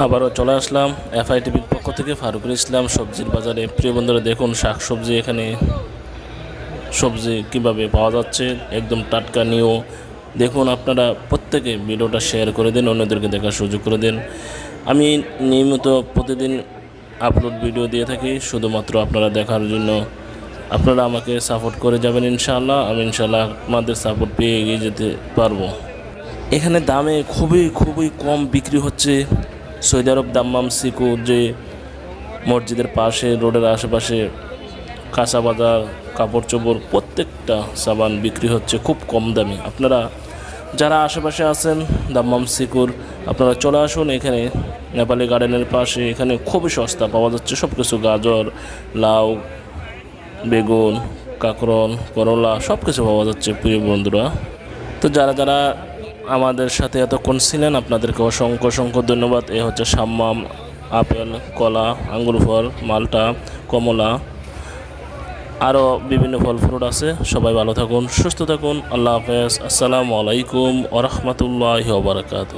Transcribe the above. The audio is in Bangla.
আবারও চলে আসলাম এফআই টিভির পক্ষ থেকে ফারুকুল ইসলাম সবজির বাজারে। প্রিয় বন্ধুরা, দেখুন শাক সবজি এখানে সবজি কীভাবে পাওয়া যাচ্ছে, একদম টাটকা নিয়েও দেখুন আপনারা প্রত্যেকে ভিডিওটা শেয়ার করে দিন, অন্যদেরকে দেখার সুযোগ করে দিন। আমি নিয়মিত প্রতিদিন আপলোড ভিডিও দিয়ে থাকি, শুধুমাত্র আপনারা দেখার জন্য। আপনারা আমাকে সাপোর্ট করে যাবেন ইনশাআল্লাহ, আমি ইনশাআল্লাহ আপনাদের সাপোর্ট পেয়ে এগিয়ে যেতে পারব। এখানে দামে খুবই খুবই কম বিক্রি হচ্ছে। সৌদি আরব দাম্মাম সিকু যে মসজিদের পাশে, রোডের আশেপাশে কাঁচা বাজার, কাপড় চোপড়, প্রত্যেকটা সাবান বিক্রি হচ্ছে খুব কম দামে। আপনারা যারা আশেপাশে আছেন দাম্মাম সিকুর, আপনারা চলে আসুন এখানে। নেপালি গার্ডেনের পাশে এখানে খুবই সস্তা, পাওয়া যাচ্ছে সব কিছু গাজর, লাউ, বেগুন, কাঁকরোল, করলা সব কিছু পাওয়া যাচ্ছে। প্রিয় বন্ধুরা, তো যারা যারা আমাদের সাথে এতক্ষণ ছিলেন আপনাদেরকে অসংখ্য অসংখ্য ধন্যবাদ। এ হচ্ছে সাম্মাম, আপেল, কলা, আঙ্গুর ফল, মালটা, কমলা, আরও বিভিন্ন ফল ফ্রুট আছে। সবাই ভালো থাকুন, সুস্থ থাকুন। আল্লাহ হাফেজ। আসসালামু আলাইকুম ওরহমতুল্লাহ বারকাত